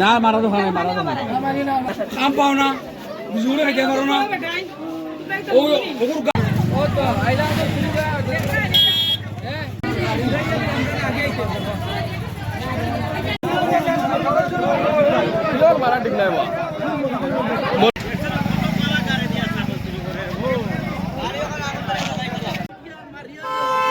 না মারা তো হয় মারা তো না না কাম পাও না জোরে খাইতে পারো না ও ওগুর গা ও তো আইলা তো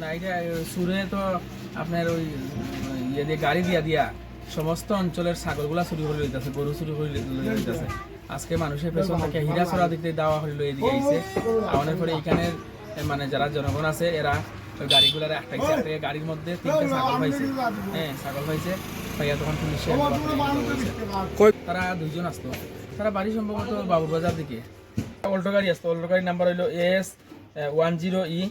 না এটা সুরে তো আপনার ওই ইয়ে দিয়ে গাড়ি দিয়া দিয়া সমস্ত অঞ্চলের ছাগলগুলা চুরি করে লইতেছে গরু চুরি করে লইতেছে। আজকে মানুষের পেছন থেকে হীরা ছড়া দিতে দেওয়া হইল এদিকে আইছে। আমাদের পরে এইখানের মানে যারা জনগণ আছে এরা গাড়িগুলার একটাইছে একটা গাড়ির মধ্যে তিনটে ছাগল পাইছে। হ্যাঁ ছাগল পাইছে পাইয়া তখন পুলিশে তারা দুইজন আসতো। তারা বাড়ি সম্ভবত বাবুর বাজার দিকে। অল্টো গাড়ি আসতো অল্টো গাড়ির নাম্বার হইল S one zero E.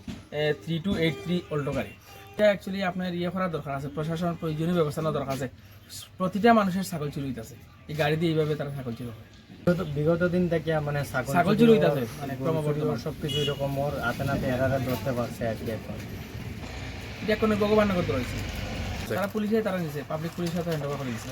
Three two eight three Alto গাড়ি। এটা অ্যাকচুয়ালি আপনার ইয়ে করার দরকার আছে প্রশাসন প্রয়োজনীয় ব্যবস্থা নেওয়া দরকার আছে। প্রতিটা মানুষের ছাগল চুরি হইতেছে এই গাড়ি দিয়ে এইভাবে তারা ছাগল চুরি বিগত- বিগত দিন থেকে মানে ছাগল চুরি হইতাছে, মানে ক্রমবর্ধমান। সব কিছু এরকম ওর হাতে নাতে এরারা ধরতে পারছে আর কি এখন এটা কোনো ভগবান নগর রয়েছে তারা পুলিশে তারা নিছে পাবলিক পুলিশের সাথে হ্যান্ড ওভার করে দিচ্ছে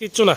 কিচ্ছু না।